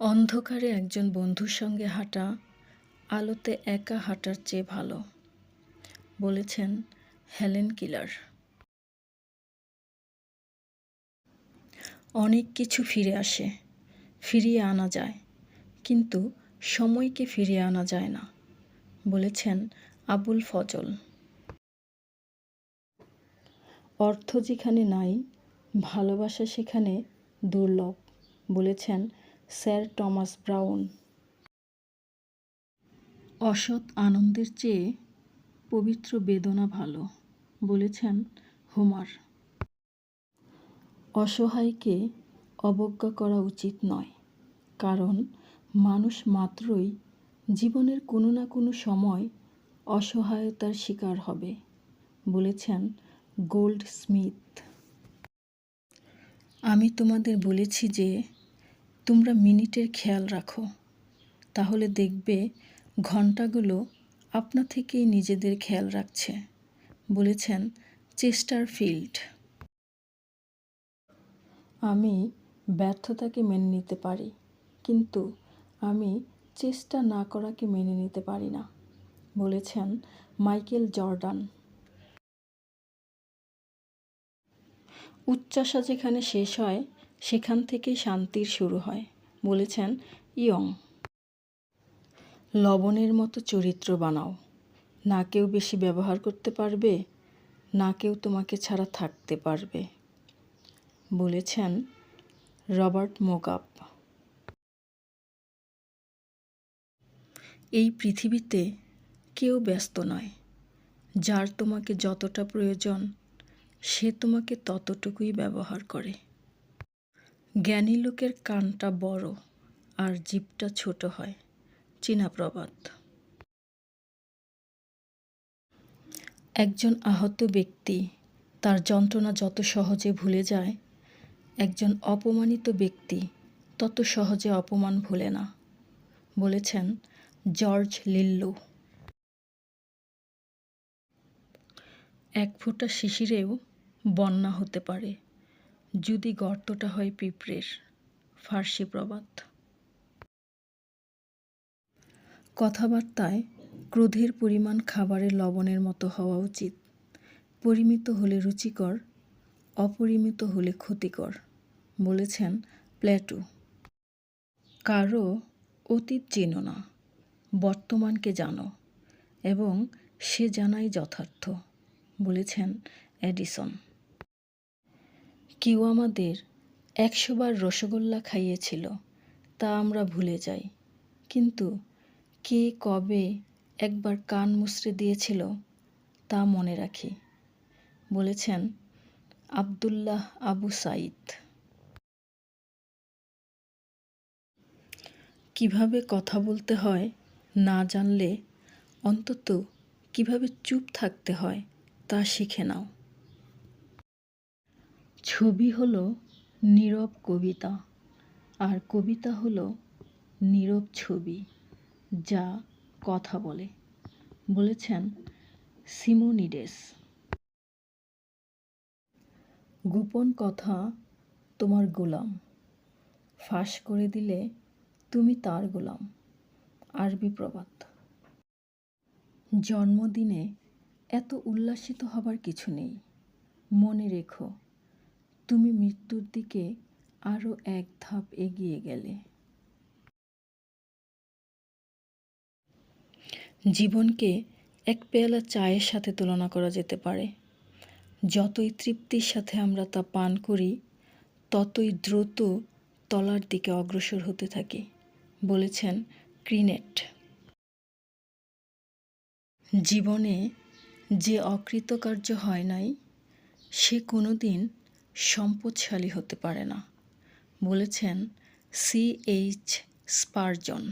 অন্ধকারে একজন বন্ধুর সঙ্গে হাঁটা, আলোতে একা হাঁটার চেয়ে ভালো, বলেছেন হেলেন কিলার। অনেক কিছু ফিরে আসে, ফিরিয়ে আনা যায়, কিন্তু সময়কে ফিরিয়ে আনা যায় না, বলেছেন আবুল ফজল। অর্থ যেখানে নাই, ভালোবাসা সেখানে দুর্লভ, বলেছেন স্যার টমাস ব্রাউন। অসৎ আনন্দের চেয়ে পবিত্র বেদনা ভালো বলেছেন হোমার। অসহায়কে অবজ্ঞা করা উচিত নয় কারণ মানুষ মাত্রই জীবনের কোনো না কোনো সময় অসহায়তার শিকার হবে বলেছেন গোল্ড স্মিথ আমি তোমাদের বলেছি যে তোমরা মিনিটের খেয়াল রাখো। তাহলে দেখবে ঘন্টাগুলো আপনা থেকেই নিজেদের খেয়াল রাখছে, বলেছেন চেস্টার ফিল্ড আমি ব্যর্থতাকে মেনে নিতে পারি, কিন্তু আমি চেষ্টা না করাকে মেনে নিতে পারি না, বলেছেন মাইকেল জর্ডান। উচ্চাসা যেখানে শেষ হয় সেখান থেকেই শান্তির শুরু হয়, বলেছেন ইয়ং। লবণের মতো চরিত্র বানাও। না কেউ বেশি ব্যবহার করতে পারবে, না কেউ তোমাকে ছাড়া থাকতে পারবে, বলেছেন রবার্ট মোগাপ। এই পৃথিবীতে কেউ ব্যস্ত নয়, যার তোমাকে যতটা প্রয়োজন, সে তোমাকে ততটুকুই ব্যবহার করে। জ্ঞানী লোকের কানটা বড় আর জিপটা ছোট হয়। চীনা প্রবাদ। একজন আহত ব্যক্তি, তার যন্ত্রণা যত সহজে ভুলে যায়, একজন অপমানিত ব্যক্তি তত সহজে অপমান ভুলে না, বলেছেন জর্জ লিল্লু। এক ফোঁটা শিশিরেও বন্যা হতে পারে। যদি গর্তটা হয় পিঁপড়ের, ফার্সি প্রবাদ। কথাবার্তায় ক্রোধের পরিমাণ খাবারের লবণের মতো হওয়া উচিত। পরিমিত হলে রুচিকর, অপরিমিত হলে ক্ষতিকর, বলেছেন প্ল্যাটু কারও অতীত চেনো না, বর্তমানকে জানো, এবং সে জানাই যথার্থ, বলেছেন এডিসন। কেউ আমাদের একশোবার রসগোল্লা খাইয়েছিল, তা আমরা ভুলে যাই। কিন্তু কে কবে একবার কান মুচড়ে দিয়েছিল, তা মনে রাখি, বলেছেন আবদুল্লাহ আবু সাইদ কীভাবে কথা বলতে হয় না জানলে অন্তত কীভাবে চুপ থাকতে হয় তা শিখে নাও। ছবি হলো নীরব কবিতা, আর কবিতা হলো নীরব ছবি যা কথা বলে, বলেছেন সিমোনিডেস। গোপন কথা তোমার গোলাম, ফাঁস করে দিলে তুমি তার গোলাম, আরবি প্রবাদ। জন্মদিনে এত উল্লাসিত হবার কিছু নেই, মনে রেখো তুমি মৃত্যুর দিকে আরও এক ধাপ এগিয়ে গেলে। জীবনকে এক পেয়ালা চায়ের সাথে তুলনা করা যেতে পারে। যতই তৃপ্তির সাথে আমরা তা পান করি, ততই দ্রুত তলার দিকে অগ্রসর হতে থাকি, বলেছেন ক্রিনেট। জীবনে যে অকৃতকার্য হয় নাই, সে কোনো দিন সম্পদশালী হতে পারে না বলেছেন সি এইচ স্পারজন।